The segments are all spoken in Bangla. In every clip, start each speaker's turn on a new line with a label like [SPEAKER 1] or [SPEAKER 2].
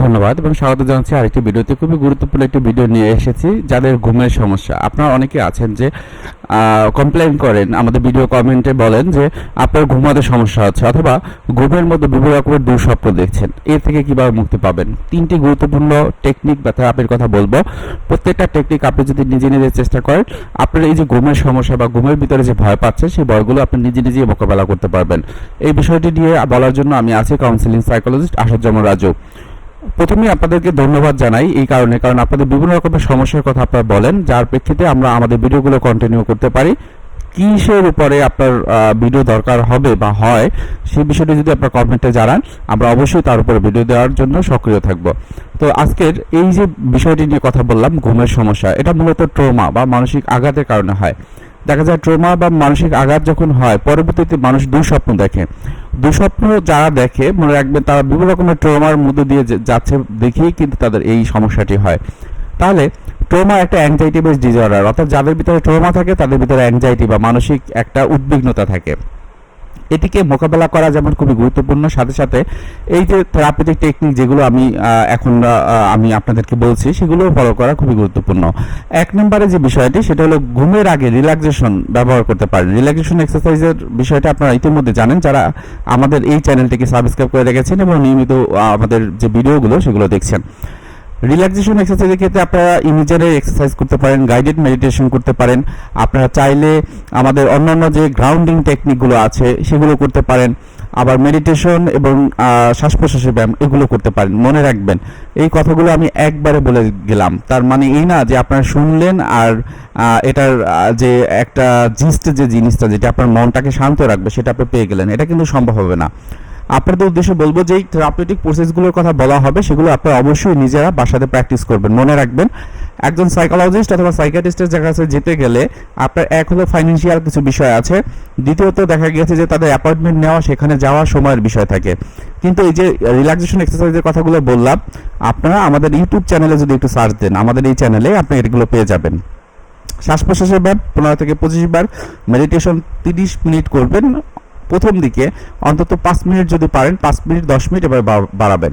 [SPEAKER 1] ধন্যবাদ এবং স্বাগত জানাচ্ছি আরেকটি ভিডিওতে। খুবই গুরুত্বপূর্ণ একটি ভিডিও নিয়ে এসেছি, যাদের ঘুমের সমস্যা। আপনারা অনেকে আছেন যে কমপ্লেন করেন, আমাদের ভিডিও কমেন্টে বলেন যে, আপনার ঘুমাতে সমস্যা হচ্ছে অথবা ঘুমের মধ্যে বিভিন্ন রকমের দুঃস্বপ্ন দেখছেন। এর থেকে কীভাবে মুক্তি পাবেন? তিনটি গুরুত্বপূর্ণ টেকনিক বা থেরাপির কথা বলব। প্রত্যেকটা টেকনিক আপনি যদি নিজে নিজে চেষ্টা করেন, আপনার এই যে ঘুমের সমস্যা বা ঘুমের ভিতরে যে ভয় পাচ্ছেন সেই ভয়গুলো আপনি নিজে নিজেই মোকাবেলা করতে পারবেন। এই বিষয়টি নিয়ে বলার জন্য আমি আছি কাউন্সিলিং সাইকোলজিস্ট আসাদুজ্জামান রাজু। প্রথমেই আপনাদেরকে ধন্যবাদ জানাই এই কারণে, কারণ আপনাদের বিভিন্ন রকমের সমস্যার কথা আপনারা বলেন, যার প্রেক্ষিতে আমরা আমাদের ভিডিওগুলো কন্টিনিউ করতে পারি। কিসের উপরে আপনার ভিডিও দরকার হবে বা হয় সেই বিষয়টি যদি আপনার কমেন্টে জানান, আমরা অবশ্যই তার উপরে ভিডিও দেওয়ার জন্য সক্রিয় থাকব। তো আজকের এই যে বিষয়টি নিয়ে কথা বললাম, ঘুমের সমস্যা, এটা মূলত ট্রোমা বা মানসিক আঘাতের কারণে হয়। দেখা যায় ট্রোমা বা মানসিক আঘাত যখন হয়, পরবর্তীতে মানুষ দুঃস্বপ্ন দেখে। দুঃস্বপ্ন যারা দেখে, মনে রাখবেন তারা বিভিন্ন রকমের ট্রমার মধ্যে দিয়ে যাচ্ছে দেখেই কিন্তু তাদের এই সমস্যাটি হয়। তাহলে, ট্রমা একটা অ্যাংজাইটি বেস ডিজর্ডার অর্থাৎ যাদের ভিতরে ট্রমা থাকে, তাদের ভিতরে অ্যাংজাইটি বা মানসিক একটা উদ্বিগ্নতা থাকে। এটিকে মোকাবেলা করা যেমন খুবই গুরুত্বপূর্ণ, সাথে সাথে এই যে থেরাপিটিক টেকনিক যেগুলো আমি এখন আমি আপনাদেরকে বলছি, সেগুলো ফলো করা খুবই গুরুত্বপূর্ণ। এক নম্বরে যে বিষয়টি, সেটা হলো ঘুমের আগে রিল্যাক্সেশন ব্যবহার করতে পারেন। রিল্যাক্সেশন এক্সারসাইজের বিষয়টা আপনারা ইতিমধ্যে জানেন, যারা আমাদের এই চ্যানেলটিকে সাবস্ক্রাইব করে রেখেছেন এবং নিয়মিত আমাদের যে ভিডিওগুলো সেগুলো দেখছেন। রিল্যাক্সেশন এক্সারসাইজের ক্ষেত্রে আপনারা ইমিজারে এক্সারসাইজ করতে পারেন গাইডেড মেডিটেশন করতে পারেন। আপনারা চাইলে আমাদের অন্যান্য যে গ্রাউন্ডিং টেকনিকগুলো আছে, সেগুলো করতে পারেন। আবার মেডিটেশন এবং শ্বাস প্রশ্বাসের ব্যায়াম, এগুলো করতে পারেন। মনে রাখবেন, এই কথাগুলো আমি একবারে বলে গেলাম। তার মানে এই না যে আপনারা শুনলেন আর এটার যে একটা জিস্ট যে জিনিসটা, যেটা আপনার মনটাকে শান্ত রাখবে, সেটা আপনি পেয়ে গেলেন। এটা কিন্তু সম্ভব হবে না। আপনাদের উদ্দেশ্যে বলব যে থেরাপিউটিক প্রসেসগুলোর কথা বলা হবে, সেগুলো আপনারা অবশ্যই নিজেরা বাসাতে প্র্যাকটিস করবেন। মনে রাখবেন, একজন সাইকোলজিস্ট অথবা সাইকিয়াট্রিস্টের কাছে যেতে গেলে আপনার এক হলো ফাইন্যান্সিয়াল কিছু বিষয় আছে, দ্বিতীয়ত দেখা গিয়েছে যে তাদের অ্যাপয়েন্টমেন্ট নেওয়া, সেখানে যাওয়া সময়ের বিষয় থাকে। কিন্তু এই যে রিল্যাক্সেশন এক্সারসাইজের কথাগুলো বললাম, আপনারা আমাদের ইউটিউব চ্যানেলে যদি একটু সার্চ দেন, আমাদের এই চ্যানেলে আপনি এগুলো পেয়ে যাবেন। শ্বাস প্রশ্বাসের ব্যায়াম পনেরো থেকে পঁচিশ বার মেডিটেশন তিরিশ মিনিট করবেন প্রথম দিকে অন্তত পাঁচ মিনিট যদি পারেন পাঁচ মিনিট দশ মিনিট এবার বাড়াবেন।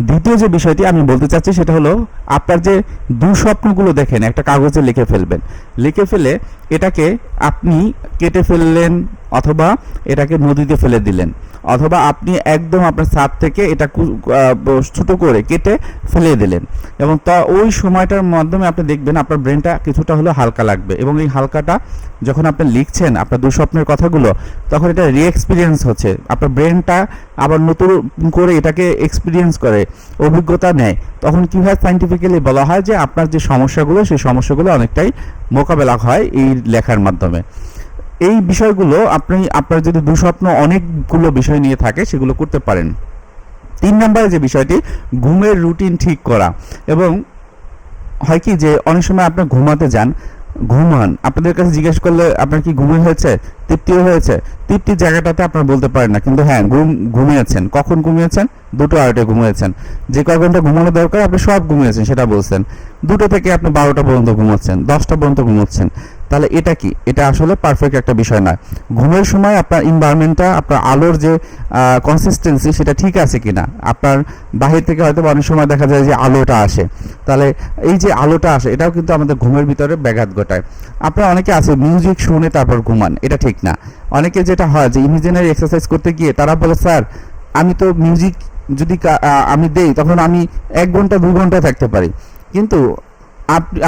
[SPEAKER 1] দ্বিতীয় যে বিষয়টি আমি বলতে চাচ্ছি সেটা হলো আপনার যে দুঃস্বপ্নগুলো দেখেন, একটা কাগজে লিখে ফেলবেন। লিখে ফেলে এটাকে আপনি কেটে ফেললেন অথবা এটাকে নদীতে ফেলে দিলেন। অথবা আপনি একদম আপনার ছাদ থেকে এটা ছোট করে কেটে ফেলে দিলেন। এবং তা ওই সময়টার মাধ্যমে আপনি দেখবেন আপনার ব্রেনটা কিছুটা হলেও হালকা লাগবে এবং এই হালকাটা যখন আপনি লিখছেন আপনার দুঃস্বপ্নের কথাগুলো, তখন এটা রিএক্সপিরিয়েন্স হচ্ছে। আপনার ব্রেনটা আবার নতুন করে এটাকে এক্সপিরিয়েন্স করে। অভিজ্ঞতা নেয়, তখন কি হয় সাইন্টিফিক্যালি বলা হয় যে আপনার যে সমস্যাগুলো, সেই সমস্যাগুলো অনেকটাই মোকাবেলা হয় এই লেখার মাধ্যমে। এই বিষয়গুলো আপনি, আপনার যদি দুঃস্বপ্ন অনেকগুলো বিষয় নিয়ে থাকে, সেগুলো করতে পারেন। তিন নম্বরে যে বিষয়টি, ঘুমের রুটিন ঠিক করা। এবং হয় কি যে, অনেক সময় আপনার ঘুমাতে যান ঘুমান। আপনাদের কাছে জিজ্ঞেস করলে আপনার কি ঘুমে হয়েছে? তৃপ্তি হয়েছে। তৃপ্তির জায়গাটাতে আপনার বলতে পারেন না, কিন্তু হ্যাঁ ঘুম, ঘুমিয়েছেন। কখন ঘুমিয়েছেন? দুটো আড়াইটে ঘুমিয়েছেন। যে কয় ঘণ্টা ঘুমানো দরকার, আপনি সব ঘুমিয়েছেন, সেটা বলছেন। দুটো থেকে আপনি বারোটা পর্যন্ত ঘুমাচ্ছেন, দশটা পর্যন্ত ঘুমোচ্ছেন। তাহলে এটা কি? এটা আসলে পারফেক্ট একটা বিষয় নয়। ঘুমের সময় আপনার এনভায়রনমেন্টটা আপনার আলোর যে কনসিস্টেন্সি সেটা ঠিক আছে কিনা? আপনার বাহির থেকে হয়তো অনেক সময় দেখা যায় যে আলোটা আসে। তাহলে এই যে আলোটা আসে, এটাও কিন্তু আমাদের ঘুমের ভিতরে ব্যাঘাত ঘটায়। আপনার অনেকে আছে মিউজিক শুনে তারপর ঘুমান, এটা ঠিক না। অনেকে যেটা হয় যে ইমিজিনারি এক্সারসাইজ করতে গিয়ে তারা বলে, স্যার, আমি তো মিউজিক যদি কা- আমি দেই, তখন আমি এক ঘণ্টা, দু ঘণ্টা থাকতে পারি। কিন্তু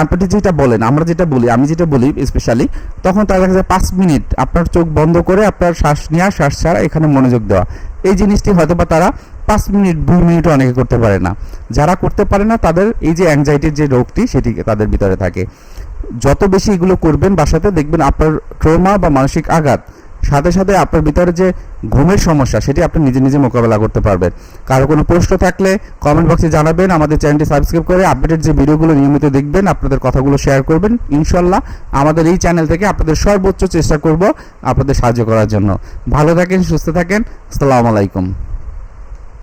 [SPEAKER 1] আপনি যেটা বলেন, আমরা যেটা বলি, আমি যেটা বলি স্পেশালি তখন তার দেখা যায় পাঁচ মিনিট আপনার চোখ বন্ধ করে আপনার শ্বাস নেওয়া শ্বাস ছাড়া এখানে মনোযোগ দেওয়া। এই জিনিসটি হয়তো বা তারা পাঁচ মিনিট, দুই মিনিটও অনেকে করতে পারে না। যারা করতে পারে না, তাদের এই যে অ্যাংজাইটির যে রোগটি, সেটি তাদের ভিতরে থাকে। যত বেশি এগুলো করবেন বাসাতে, দেখবেন আপনার ট্রমা বা মানসিক আঘাত সাথে সাথে আপনার ভিতরে যে ঘুমের সমস্যা, সেটি আপনি নিজে নিজে মোকাবেলা করতে পারবেন। কারও কোনো প্রশ্ন থাকলে কমেন্ট বক্সে জানাবেন, আমাদের চ্যানেলটি সাবস্ক্রাইব করে আপডেটেড যে ভিডিওগুলো নিয়মিত দেখবেন, আপনাদের কথাগুলো শেয়ার করবেন। ইনশাল্লাহ আমাদের এই চ্যানেল থেকে আপনাদের সর্বোচ্চ চেষ্টা করব আপনাদের সাহায্য করার জন্য। ভালো থাকেন, সুস্থ থাকেন, আসসালামু আলাইকুম।